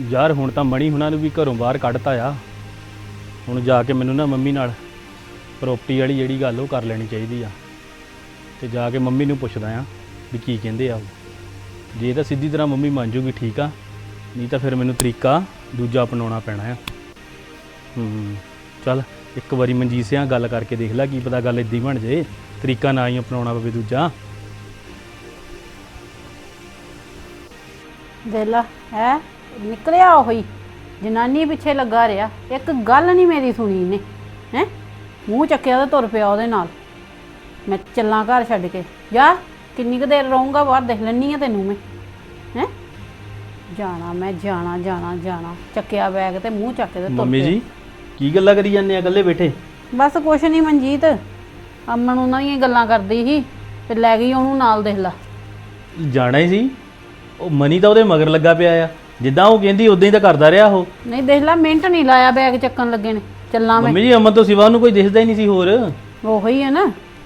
ਯਾਰ ਹੁਣ ਤਾਂ ਮਣੀ ਹੁਣਾਂ ਨੂੰ ਵੀ ਘਰੋਂ ਬਾਹਰ ਕੱਢਤਾ ਆ। ਹੁਣ ਜਾ ਕੇ ਮੈਨੂੰ ਨਾ ਮੰਮੀ ਨਾਲ ਪ੍ਰੋਪਰਟੀ ਵਾਲੀ ਜਿਹੜੀ ਗੱਲ ਉਹ ਕਰ ਲੈਣੀ ਚਾਹੀਦੀ ਆ। ਤੇ ਜਾ ਕੇ ਮੰਮੀ ਨੂੰ ਪੁੱਛਦਾ ਆ ਵੀ ਕੀ ਕਹਿੰਦੇ ਆ ਉਹ। ਜੇ ਤਾਂ ਸਿੱਧੀ ਤਰ੍ਹਾਂ ਮੰਮੀ ਮੰਨ ਜੂਗੀ ਠੀਕ ਆ, ਨਹੀਂ ਤਾਂ ਫਿਰ ਮੈਨੂੰ ਤਰੀਕਾ ਦੂਜਾ ਅਪਣਾਉਣਾ ਪੈਣਾ ਆ। ਹੂੰ, ਚੱਲ ਇੱਕ ਵਾਰੀ ਮਨਜੀਤ ਸਿਆਂ ਗੱਲ ਕਰਕੇ ਦੇਖ ਲੈ ਕੀ ਪਤਾ ਗੱਲ ਇਦਾਂ ਹੀ ਬਣ ਜੇ ਤਰੀਕਾ ਨਾ ਹੀ ਅਪਣਾਉਣਾ ਪਵੇ ਦੂਜਾ। ਵੇਲਾ, ਹੈ? ਨਿਕਲਿਆ ਉਹੀ। ਜਨਾਨੀ ਪਿੱਛੇ ਲੱਗਾ ਰਿਹਾ। ਇੱਕ ਗੱਲ ਨਹੀਂ ਮੇਰੀ ਸੁਣੀ ਇਹਨੇ ਹੈ? ਮੂੰਹ ਚੱਕਿਆ ਤੇ ਤੁਰ ਪਿਆ ਉਹਦੇ ਨਾਲ। ਮੈਂ ਚੱਲਾਂ ਘਰ ਛੱਡ ਕੇ। ਜਾ ਕਿੰਨੀ ਕੁ ਦੇਰ ਰਹੂੰਗਾ ਬਾਹਰ ਦੇਖ ਲੈਣੀ ਆ ਤੈਨੂੰ ਮੈਂ ਹੈ? ਜਾਣਾ ਮੈਂ ਜਾਣਾ ਜਾਣਾ ਜਾਣਾ। ਚੱਕਿਆ ਬੈਗ ਤੇ ਮੂੰਹ ਚੱਕ ਕੇ ਤੇ ਤੁਰ ਮੰਮੀ ਪਿਆ। ਜੀ ਕੀ ਗੱਲਾਂ ਕਰੀ ਜਾਂਦੇ ਆ ਇਕੱਲੇ ਬੈਠੇ? ਬਸ ਕੁਛ ਨਹੀਂ ਮਨਜੀਤ। ਅਮਨ ਉਹਨਾਂ ਦੀਆਂ ਗੱਲਾਂ ਕਰਦੀ ਸੀ ਤੇ ਲੈ ਗਈ ਉਹਨੂੰ ਨਾਲ ਦੇਖ ਲਾ। ਜਾਣਾ ਹੀ ਸੀ। ਉਹ ਮਨੀ ਤਾਂ ਉਹਦੇ ਮਗਰ ਲੱਗਾ ਪਿਆ ਆ। ਜਿੱਦਾਂ ਉਹ ਕਹਿੰਦੀ ਉਦਾਂ ਹੀ ਤਾਂ ਕਰਦਾ ਰਿਹਾ ਉਹ। ਨਹੀਂ ਦੇਖ ਲਾ ਮਿੰਟ ਨਹੀਂ ਲਾਇਆ ਬੈਗ ਚੱਕਣ ਲੱਗੇ ਨੇ। ਚੱਲਾਂ ਮੈਂ। ਮੰਮੀ ਜੀ ਅਮਨ ਤੋਂ ਸਿਵਾ ਉਹਨੂੰ ਕੋਈ ਦਿਖਦਾ ਹੀ ਨਹੀਂ ਸੀ ਹੋਰ। ਉਹੀ ਹੈ ਨਾ।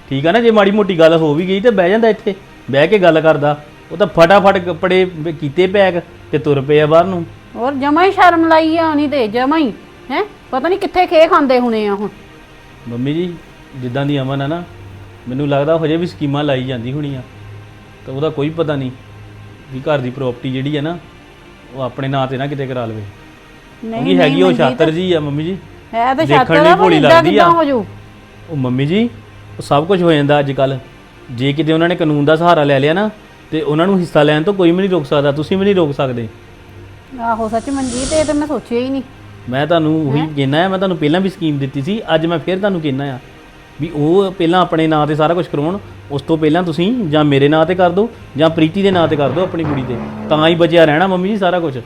ਠੀਕ ਆ ਨਾ ਜੇ ਮਾੜੀ ਮੋਟੀ ਗੱਲ ਹੋ ਵੀ ਗਈ ਤੇ ਬਹਿ ਜਾਂਦਾ ਇੱਥੇ। ਬਹਿ ਕੇ ਗੱਲ ਕਰਦਾ। ਉਹ ਤਾਂ ਫਟਾਫਟ ਕੱਪੜੇ ਕੀਤੇ ਪੈਕ ਤੇ ਤੁਰ ਪਏ ਆ ਬਾਹਰ ਨੂੰ। ਔਰ ਜਮਾ ਹੀ ਸ਼ਰਮ ਲਾਈ ਆ ਨਹੀਂ ਤੇ ਜਮਾ ਹੀ ਹੈ? ਪਤਾ ਨਹੀਂ ਕਿੱਥੇ ਖੇ ਖਾਂਦੇ ਹੁਣੇ ਆ ਹੁਣ। ਮੰਮੀ ਜੀ ਜਿੱਦਾਂ ਦੀ ਅਮਨ ਆ ਨਾ ਮੈਨੂੰ ਲੱਗਦਾ ਹਜੇ ਵੀ ਸਕੀਮਾਂ ਲਾਈ ਜਾਂਦੀ ਹੋਣੀ ਆ। ਤਾਂ ਉਹਦਾ ਕੋਈ ਪਤਾ ਨਹੀਂ ਵੀ ਘਰ ਦੀ ਪ੍ਰਾਪਰਟੀ ਜਿਹੜੀ ਆ ਨਾ ਉਹ ਆਪਣੇ ਨਾਂ ਤੇ ਨਾ ਕਿਤੇ ਕਰਾ ਲਵੇ। ਕਿਉਂਕਿ ਹੈਗੀ ਉਹ ਛਾਤਰ ਜੀ ਆ ਮੰਮੀ ਜੀ। ਹੈ ਤਾਂ ਛਾਤਰ ਆ ਭੋਲੀ ਲੱਗਦੀ ਆ। ਹੋ ਜੂ ਉਹ ਮੰਮੀ ਜੀ ਉਹ ਸਭ ਕੁਝ ਹੋ ਜਾਂਦਾ ਅੱਜ ਕੱਲ ਜੇ ਕਿਤੇ ਉਹਨਾਂ ਨੇ ਕਾਨੂੰਨ ਦਾ ਸਹਾਰਾ ਲੈ ਲਿਆ ਨਾ ਤੇ ਉਹਨਾਂ ਨੂੰ ਹਿੱਸਾ ਲੈਣ ਤੋਂ ਕੋਈ ਵੀ ਨਹੀਂ ਰੋਕ ਸਕਦਾ ਤੁਸੀਂ ਵੀ ਨਹੀਂ ਰੋਕ ਸਕਦੇ। ਆਹੋ ਸੱਚ ਮਨਜੀਤ ਇਹ ਤਾਂ ਮੈਂ ਸੋਚਿਆ ਹੀ ਨਹੀਂ। ਮੈਂ ਤੁਹਾਨੂੰ ਉਹੀ ਕਹਿਣਾ ਆ ਮੈਂ ਤੁਹਾਨੂੰ ਪਹਿਲਾਂ ਵੀ ਸਕੀਮ ਦਿੱਤੀ ਸੀ ਅੱਜ ਮੈਂ ਫਿਰ ਤੁਹਾਨੂੰ ਕਹਿਣਾ ਆ। ਵੀ ਉਹ ਪਹਿਲਾਂ ਆਪਣੇ ਨਾਂ ਤੇ ਸਾਰਾ ਕੁਝ ਕਰਾਉਣ ਉਸ ਤੋਂ ਪਹਿਲਾਂ ਤੁਸੀਂ ਜਾਂ ਮੇਰੇ ਨਾਂ ਤੇ ਕਰ ਦਿਓ ਜਾਂ ਪ੍ਰੀਤੀ ਦੇ ਨਾਂ ਤੇ ਕਰ ਦਿਓ ਆਪਣੀ ਕੁੜੀ ਤੇ। ਤਾਂ ਹੀ ਬਚਿਆ ਰਹਿਣਾ ਮੰਮੀ ਜੀ ਸਾਰਾ ਕੁਝ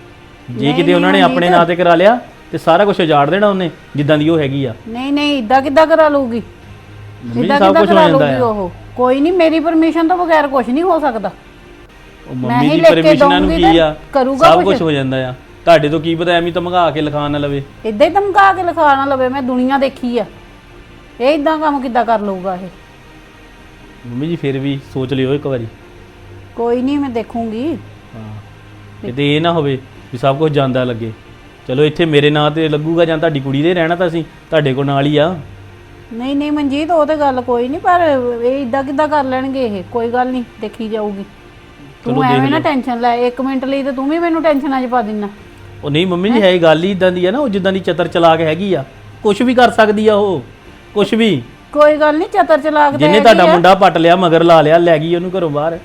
ਜੇ ਕਿਤੇ ਉਹਨਾਂ ਨੇ ਆਪਣੇ ਨਾਂ ਤੇ ਕਰਾ ਲਿਆ ਤੇ ਸਾਰਾ ਕੁਝ ਉਜਾੜ ਦੇਣਾ ਉਹਨੇ ਜਿੱਦਾਂ ਦੀ ਉਹ ਹੈਗੀ ਆ। ਨਹੀਂ ਨਹੀਂ ਇਦਾਂ ਕਿੱਦਾਂ ਕਰਾ ਲਊਗੀ? ਮੰਮੀ ਜੀ ਇਦਾਂ ਸਭ ਕਿੱਦਾਂ ਕੁਝ ਹੋ ਕਰਾ ਜਾਂਦਾ ਆ। ਉਹ? ਕੋਈ ਨਹੀਂ ਮੇਰੀ ਪਰਮਿਸ਼ਨ ਤੋਂ ਬਗੈਰ ਕੁਝ ਨਹੀਂ ਹੋ ਸਕਦਾ। ਉਹ ਮੰਮੀ ਹੀ ਦੀ ਲਿਖ ਕੇ ਪਰਮਿਸ਼ਨਾਂ ਨੂੰ ਦਊਂਗੀ ਕੀ ਤੇ ਆ? ਕਰੂਗਾ ਸਭ ਕੁਛ। ਕੁਝ ਹੋ ਜਾਂਦਾ ਆ। ਤੁਹਾਡੇ ਤੋਂ ਕੀ ਪਤਾ ਐਵੇਂ ਧਮਕਾ ਕੇ ਲਿਖਾ ਨਾ ਲਵੇ। ਇਦਾਂ ਹੀ ਧਮਕਾ ਕੇ ਲਿਖਾ ਨਾ ਲਵੇ ਮੈਂ ਦੁਨੀਆ ਦੇਖੀ ਆ। ਇਹ ਇਦਾਂ ਕੰਮ ਕਿੱਦਾਂ ਕਰ ਲਊਗਾ ਇਹ? ਮੰਮੀ ਜੀ ਫਿਰ ਵੀ ਸੋਚ ਲਿਓ ਇੱਕ ਵਾਰੀ। ਕੋਈ ਨਹੀਂ ਮੈਂ ਦੇਖੂੰਗੀ। ਹਾਂ। ਕਿਤੇ ਇਹ ਨਾ ਹੋਵੇ ਵੀ ਸਭ ਕੁਝ ਜਾਂਦਾ ਲੱਗੇ। ਚਲੋ ਇੱਥੇ ਮੇਰੇ ਨਾਂ ਤੇ ਲੱਗੂਗਾ ਜਾਂ ਤੁਹਾਡੀ ਕੁੜੀ ਦੇ ਰਹਿਣਾ ਤਾਂ ਅਸੀਂ ਤੁਹਾਡੇ ਕੋਲ ਨਾਲ ਹੀ ਆ। ਨਹੀਂ ਨਹੀਂ ਮਨਜੀਤ ਉਹ ਤੇ ਗੱਲ ਕੋਈ ਨਹੀਂ ਪਰ ਇਹ ਇਦਾਂ ਕਿੱਦਾਂ ਕਰ ਲੈਣਗੇ ਇਹ? ਕੋਈ ਗੱਲ ਨਹੀਂ ਦੇਖੀ ਜਾਊਗੀ। ਤੂੰ ਐਵੇਂ ਨਾ। ਟੈਨਸ਼ਨ ਲੈ ਇੱਕ ਮਿੰਟ ਲਈ ਤੇ ਤੂੰ ਵੀ ਮੈਨੂੰ ਟੈਨਸ਼ਨਾਂ 'ਚ ਪਾ ਦਿੰਨਾ। ਉਹ ਨਹੀਂ ਮੰਮੀ ਜੀ ਹੈ? ਗੱਲ ਹੀ ਇਦਾਂ ਦੀ ਆ ਨਾ ਉਹ ਜਿੱਦਾਂ ਦੀ ਚਤਰ ਚਲਾ ਕੇ ਹੈਗੀ ਆ। ਕੁਝ ਵੀ ਕਰ ਸਕਦੀ ਆ ਉਹ। ਕੁਝ ਵੀ। ਕੋਈ ਗੱਲ ਨਹੀਂ ਚਤਰ ਚਲਾਕ ਤੇ ਜਿਹਨੇ ਹੈਗੀ ਤੁਹਾਡਾ ਆ। ਮੁੰਡਾ ਪੱਟ ਲਿਆ ਮਗਰ ਲਾ ਲਿਆ ਲੈ ਗਈ ਉਹਨੂੰ ਘਰੋਂ ਬਾਹਰ।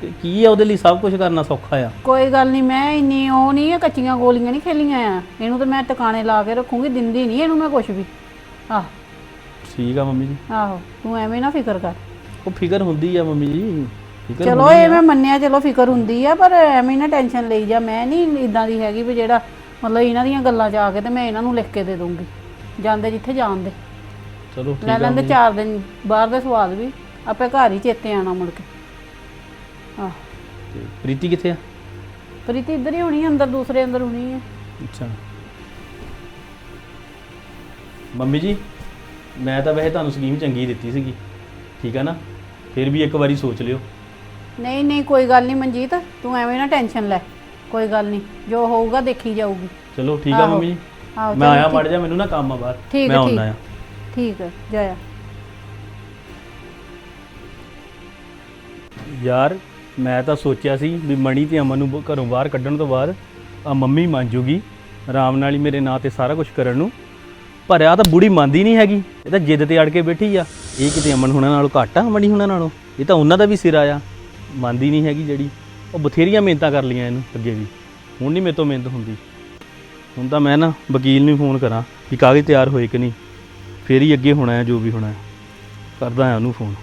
ਤੇ ਕੀ ਆ ਉਹਦੇ ਲਈ ਸਭ ਕੁਝ ਕਰਨਾ ਸੌਖਾ ਆ। ਕੋਈ ਗੱਲ ਨਹੀਂ ਮੈਂ ਇੰਨੀ ਉਹ ਨਹੀਂ ਆ ਕੱਚੀਆਂ ਗੋਲੀਆਂ ਨਹੀਂ ਖੇਲੀਆਂ ਆ। ਇਹਨੂੰ ਤੇ ਮੈਂ ਟਿਕਾਣੇ ਲਾ ਕੇ ਰੱਖੂੰਗੀ ਦਿੰਦੀ ਨਹੀਂ ਇਹਨੂੰ ਮੈਂ ਕੁਝ ਵੀ। ਆਹ। ਠੀਕ ਆ ਮੰਮੀ ਜੀ। ਆਹੋ ਤੂੰ ਐਵੇਂ ਨਾ ਫਿਕਰ ਕਰ। ਉਹ ਫਿਕਰ ਹੁੰਦੀ ਆ ਮੰਮੀ ਜੀ ਫਿਕਰ ਚਲੋ ਇਹ ਮੈਂ ਮੰਨਿਆ ਚਲੋ ਫਿਕਰ ਹੁੰਦੀ ਆ ਪਰ ਐਵੇਂ ਨਾ ਟੈਨਸ਼ਨ ਲਈ ਜਾ। ਮੈਂ ਨਹੀਂ ਇਦਾਂ ਦੀ ਹੈਗੀ ਵੀ ਜਿਹੜਾ ਮਤਲਬ ਇਹਨਾਂ ਦੀਆਂ ਗੱਲਾਂ 'ਚ ਆ ਕੇ ਤੇ ਮੈਂ ਇਹਨਾਂ ਨੂੰ ਲਿਖ ਕੇ ਦੇ ਦੂੰਗੀ ਜਾਂਦੇ ਜਿੱਥੇ ਜਾਂਦੇ ਚਲੋ ਠੀਕ ਲੈ ਆ ਲੈਂਦੇ ਚਾਰ ਦਿਨ ਬਾਹਰ ਦੇ ਸਵਾਦ ਵੀ। ਆਪੇ ਘਰ ਹੀ ਚੇਤੇ ਆਣਾ ਮੁੜ ਕੇ। ਆਹ। ਤੇ ਪ੍ਰੀਤੀ ਕਿੱਥੇ ਆ? ਪ੍ਰੀਤੀ ਇੱਧਰ ਹੀ ਹੋਣੀ ਆ, ਅੰਦਰ ਦੂਸਰੇ ਅੰਦਰ ਹੋਣੀ ਹੈ ਅੱਛਾ। ਮੰਮੀ ਜੀ ਮੈਂ ਤਾਂ ਵੈਸੇ ਤੁਹਾਨੂੰ ਸਕੀਮ ਚੰਗੀ ਦਿੱਤੀ ਸੀਗੀ। ਠੀਕ ਆ ਨਾ? ਫਿਰ ਵੀ ਇੱਕ ਵਾਰੀ ਸੋਚ ਲਿਓ। ਨਹੀਂ ਨਹੀਂ ਕੋਈ ਗੱਲ ਨਹੀਂ ਮਨਜੀਤ ਤੂੰ ਐਵੇਂ ਨਾ ਟੈਨਸ਼ਨ ਲੈ। ਕੋਈ ਗੱਲ ਨਹੀਂ ਜੋ ਹੋਊਗਾ ਦੇਖੀ ਜਾਊਗੀ। ਚਲੋ ਠੀਕ ਆ ਆਹੋ। ਮੰਮੀ ਜੀ। ਆਹੋ ਮੈਂ ਚਲੋ ਆਇਆ ਠੀਕ- ਮੜ ਜਾ ਮੈਨੂੰ ਨਾ ਕੰਮ ਆ ਬਾਹਰ। ਠੀਕ ਮੈਂ ਹੈ, ਆਉਣਾ ਆ। ਠੀਕ ਠੀਕ ਹੈ ਜਾਇਆ ਯਾਰ, ਮੈਂ ਤਾਂ ਸੋਚਿਆ ਸੀ ਵੀ ਮਣੀ ਤੇ ਅਮਨ ਨੂੰ ਬ- ਘਰੋਂ ਬਾਹਰ ਕੱਢਣ ਤੋਂ ਬਾਅਦ ਆ ਮੰਮੀ ਮੰਨ ਜੂਗੀ, ਆਰਾਮ ਨਾਲ ਹੀ ਮੇਰੇ ਨਾਂ ਤੇ ਸਾਰਾ ਕੁਝ ਕਰਨ ਨੂੰ। ਪਰ ਆ ਤਾਂ ਬੁੜੀ ਮੰਨਦੀ ਨਹੀਂ ਹੈਗੀ, ਇਹ ਤਾਂ ਜਿੱਦ ਤੇ ਅੜ ਕੇ ਬੈਠੀ ਆ। ਇਹ ਕਿਤੇ ਅਮਨ ਹੁਣਾਂ ਨਾਲੋਂ ਘੱਟ ਆ, ਮਣੀ ਹੁਣਾਂ ਨਾਲੋਂ? ਇਹ ਤਾਂ ਉਹਨਾਂ ਦਾ ਵੀ ਸਿਰਾ ਆ ਮੰਨਦੀ ਨਹੀਂ ਹੈਗੀ ਜਿਹੜੀ। ਉਹ ਬਥੇਰੀਆਂ ਮਿਹਨਤਾਂ ਕਰ ਲਈਆਂ ਇਹਨੂੰ ਅੱਗੇ ਵੀ। ਹੁਣ ਨਹੀਂ ਮੇਰੇ ਤੋਂ ਮਿਹਨਤ ਹੁੰਦੀ। ਹੁਣ ਤਾਂ ਮੈਂ ਨਾ ਵਕੀਲ ਨੂੰ ਫੋਨ ਕਰਾਂ ਵੀ ਕਾਗਜ਼ ਤਿਆਰ ਹੋਏ ਕਿ ਨਹੀਂ। ਫੇਰ ਹੀ ਅੱਗੇ ਹੋਣਾ ਹੈ ਜੋ ਵੀ ਹੋਣਾ ਹੈ। ਕਰਦਾ ਆ ਉਹਨੂੰ ਫੋਨ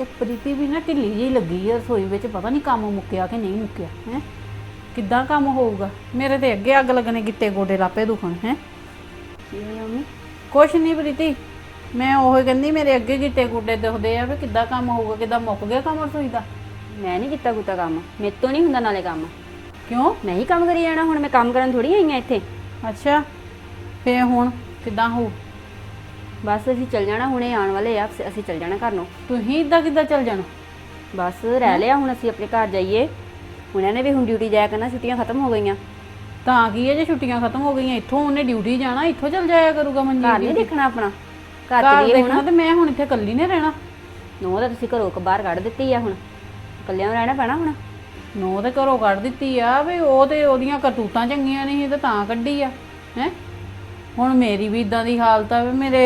ਇਹ ਪ੍ਰੀਤੀ ਵੀ ਨਾ ਢਿੱਲੀ ਜਿਹੀ ਲੱਗੀ ਆ ਰਸੋਈ ਵਿੱਚ ਪਤਾ ਨਹੀਂ ਕੰਮ ਮੁੱਕਿਆ ਕਿ ਨਹੀਂ ਮੁੱਕਿਆ ਹੈ? ਕਿੱਦਾਂ ਕੰਮ ਹੋਊਗਾ? ਮੇਰੇ ਤੇ ਅੱਗੇ ਅੱਗ ਲੱਗਣੇ ਗਿੱਟੇ ਗੋਡੇ ਲਾਪੇ ਦੁਖਣ ਹੈ? ਕੀ ਹੋਇਆ ਮੰਮੀ? ਕੁਛ ਨਹੀਂ ਪ੍ਰੀਤੀ ਮੈਂ ਉਹ ਕਹਿੰਦੀ ਮੇਰੇ ਅੱਗੇ ਗਿੱਟੇ ਗੋਡੇ ਦੁਖਦੇ ਆ ਵੀ ਕਿੱਦਾਂ ਕੰਮ ਹੋਊਗਾ ਕਿੱਦਾਂ ਮੁੱਕ ਗਿਆ ਕੰਮ ਰਸੋਈ ਦਾ? ਮੈਂ ਨਹੀਂ ਕੀਤਾ ਕੁੱਤਾ ਕੰਮ। ਮੇਰੇ ਤੋਂ ਨਹੀਂ ਹੁੰਦਾ ਨਾਲੇ ਕੰਮ। ਕਿਉਂ? ਮੈਂ ਹੀ ਕੰਮ ਕਰੀ ਜਾਣਾ ਹੁਣ ਮੈਂ ਕੰਮ ਕਰਨ ਥੋੜੀ ਆਈ ਆ ਇੱਥੇ। ਅੱਛਾ ਫੇ ਹੁਣ ਕਿੱਦਾਂ ਹੋਊ? ਬਸ ਅਸੀਂ ਚੱਲ ਜਾਣਾ ਹੁਣੇ ਆਉਣ ਵਾਲੇ ਆ ਅਸੀਂ ਚੱਲ ਜਾਣਾ ਘਰ। ਨੂੰ ਤੁਸੀਂ ਇਦਾਂ ਕਿੱਦਾਂ ਚੱਲ ਜਾਣਾ? ਬਸ ਰਹਿ ਲਿਆ ਹੁਣ ਅਸੀਂ ਆਪਣੇ ਘਰ ਜਾਈਏ। ਉਹਨਾਂ ਨੇ ਵੀ ਹੁਣ ਡਿਊਟੀ ਜਾਇਆ ਕਰਨਾ ਛੁੱਟੀਆਂ ਖਤਮ ਹੋ ਗਈਆਂ। ਤਾਂ ਕੀ ਹੈ ਜੇ ਛੁੱਟੀਆਂ ਖਤਮ ਹੋ ਗਈਆਂ ਇੱਥੋਂ ਉਹਨੇ ਡਿਊਟੀ ਜਾਣਾ ਇੱਥੋਂ ਚੱਲ ਜਾਇਆ ਕਰੂਗਾ ਘਰ ਮਨਜੀਤ ਨਹੀਂ ਦੀ ਦੇਖਣਾ ਆਪਣਾ। ਘਰ ਘਰ ਚ ਵੀ ਦੇਖਣਾ ਤੇ ਮੈਂ ਹੁਣ ਇੱਥੇ ਇਕੱਲੀ ਨੇ ਰਹਿਣਾ। ਨੋ ਤਾਂ ਤੁਸੀਂ ਘਰੋਂ ਕ ਬਾਹਰ ਕੱਢ ਦਿੱਤੀ ਆ ਹੁਣ। ਇਕੱਲਿਆਂ ਨੂੰ ਰਹਿਣਾ ਪੈਣਾ ਹੁਣ। ਨੋ ਤੇ ਘਰੋਂ ਕੱਢ ਦਿੱਤੀ ਆ ਵੀ ਉਹ ਤੇ ਉਹਦੀਆਂ ਕਰਤੂਤਾਂ ਚੰਗੀਆਂ ਨਹੀਂ ਸੀ ਤੇ ਤਾਂ ਕੱਢੀ ਆ ਹੈ? ਹੁਣ ਮੇਰੀ ਵੀ ਇਦਾਂ ਦੀ ਹਾਲਤ ਆ ਵੀ ਮੇਰੇ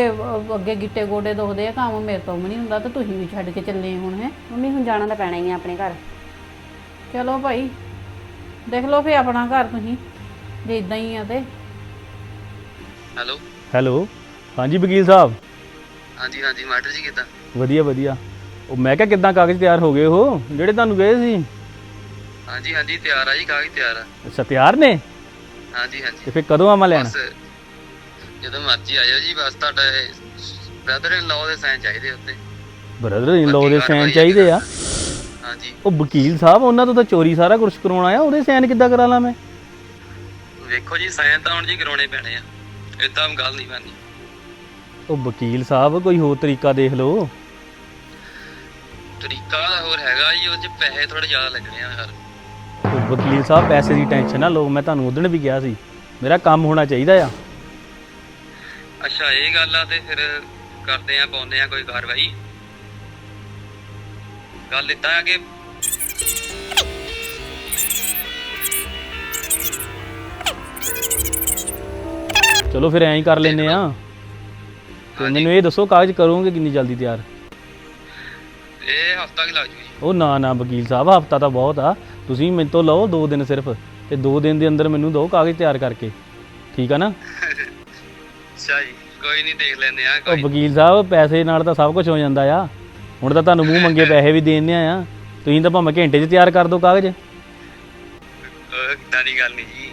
ਅੱਗੇ ਗਿੱਟੇ ਗੋਡੇ ਦੁਖਦੇ ਆ ਕੰਮ ਮੇਰੇ ਤੋਂ ਵੀ ਨਹੀਂ ਹੁੰਦਾ ਤੇ ਤੁਸੀਂ ਵੀ ਛੱਡ ਕੇ ਚੱਲੇ ਹੁਣ ਹੈ? ਮੰਮੀ ਹੁਣ ਜਾਣਾ ਤਾਂ ਪੈਣਾ ਹੀ ਆ ਆਪਣੇ ਘਰ। ਚਲੋ ਭਾਈ ਦੇਖ ਲਓ ਫੇ ਆਪਣਾ ਘਰ ਤੁਸੀਂ ਜੇ ਇਦਾਂ ਹੀ ਆ ਤੇ। ਹੈਲੋ? ਹੈਲੋ? ਹਾਂਜੀ ਵਕੀਲ ਸਾਹਿਬ। ਹਾਂਜੀ ਹਾਂਜੀ ਮਾਸਟਰ ਜੀ ਕਿੱਦਾਂ? ਵਧੀਆ ਵਧੀਆ। ਉਹ ਮੈਂ ਕਿਹਾ ਕਿੱਦਾਂ ਕਾਗਜ਼ ਤਿਆਰ ਹੋ ਗਏ ਉਹ ਜਿਹੜੇ ਤੁਹਾਨੂੰ ਗਏ ਸੀ? ਹਾਂਜੀ ਹਾਂਜੀ ਤਿਆਰ ਆ ਜੀ ਕਾਗਜ਼ ਤਿਆਰ ਆ। ਅੱਛਾ ਤਿਆਰ ਨੇ? ਹਾਂਜੀ ਹਾਂਜੀ। ਤੇ ਫਿਰ ਕਦੋਂ ਆਵਾਂ ਲੈਣ? ਬਸ ਜਦੋਂ ਮਰਜ਼ੀ ਆਇਓ ਜੀ ਬਸ ਤੁਹਾਡਾ ਬ੍ਰਦਰ ਇਨ ਲਾਅ ਦੇ ਸਾਈਨ ਚਾਹੀਦੇ ਉੱਤੇ। ਬ੍ਰਦਰ ਇਨ ਲਾਅ ਦੇ ਕਾਰਵਾਈ ਚਾਹੀਦੇ ਆ? ਹਾਂਜੀ। ਉਹ ਵਕੀਲ ਸਾਹਿਬ ਉਹਨਾਂ ਤੋਂ ਤਾਂ ਚੋਰੀ ਸਾਰਾ ਕੁਝ ਕਰਾਉਣਾ ਆ ਉਹਦੇ ਸਾਈਨ ਕਿੱਦਾਂ ਕਰਾ ਲਾਂ ਮੈਂ? ਵੇਖੋ ਜੀ ਸਾਈਨ ਤਾਂ ਹੁਣ ਜੀ ਕਰਾਉਣੇ ਪੈਣੇ ਆ। ਇਦਾਂ ਗੱਲ ਨਹੀਂ ਬਣਨੀ। ਉਹ ਵਕੀਲ ਸਾਹਿਬ ਕੋਈ ਹੋਰ ਤਰੀਕਾ ਦੇਖ ਲਓ। ਤਰੀਕਾ ਹੋਰ ਹੈਗਾ ਜੀ ਉਹ ਚ ਪੈਸੇ ਥੋੜੇ ਜ਼ਿਆਦਾ ਲੱਗਣੇ ਆ ਯਾਰ ਉਹ ਵਕੀਲ ਸਾਹਿਬ ਪੈਸੇ ਦੀ ਟੈਨਸ਼ਨ ਨਾ ਲਓ ਮੈਂ ਤੁਹਾਨੂੰ ਉਦੋਂ ਵੀ ਕਿਹਾ ਸੀ। ਮੇਰਾ ਕੰਮ ਹੋਣਾ ਚਾਹੀਦਾ ਆ। ਅੱਛਾ ਇਹ ਗੱਲ ਆ ਤੇ ਫਿਰ ਕਰਦੇ ਆ ਪਾਉਂਦੇ ਆ ਕੋਈ ਕਾਰਵਾਈ। ਗੱਲ ਇਦਾਂ ਆ ਕਿ ਚਲੋ ਫਿਰ ਐਂ ਹੀ ਕਰ ਲੈਨੇ ਆ। ਤੇ ਮੈਨੂੰ ਇਹ ਦੱਸੋ ਕਾਗਜ਼ ਕਰੋਗੇ ਕਿੰਨੀ ਜਲਦੀ ਤਿਆਰ? ਇਹ ਹਫਤਾ ਕਿ ਲੱਗ ਜੂ ਜੀ ਉਹ ਨਾ ਨਾ ਵਕੀਲ ਸਾਹਿਬ ਹਫਤਾ ਤਾਂ ਬਹੁਤ ਆ। ਤੁਸੀਂ ਮੇਰੇ ਤੋਂ ਲਓ 2 ਦਿਨ ਸਿਰਫ ਤੇ 2 ਦਿਨ ਦੇ ਅੰਦਰ ਮੈਨੂੰ ਦਿਓ ਕਾਗਜ਼ ਤਿਆਰ ਕਰਕੇ। ਠੀਕ ਆ ਨਾ? ਅੱਛਾ ਜੀ ਕੋਈ ਨਹੀਂ ਦੇਖ ਲੈਂਦੇ ਆ ਉਹ ਕੋਈ ਵਕੀਲ ਸਾਹਿਬ ਪੈਸੇ ਨਾਲ ਤਾਂ ਸਭ ਕੁਝ ਹੋ ਜਾਂਦਾ ਆ। ਹੁਣ ਤਾਂ ਤੁਹਾਨੂੰ ਮੂੰਹ ਮੰਗੇ ਪੈਸੇ ਵੀ ਦੇਣੇ ਆ। ਤੁਸੀਂ ਤਾਂ ਭਾਵੇਂ ਘੰਟੇ 'ਚ ਤਿਆਰ ਕਰ ਦਿਓ ਕਾਗਜ਼। ਇਦਾਂ ਦੀ ਗੱਲ ਨਹੀਂ ਜੀ।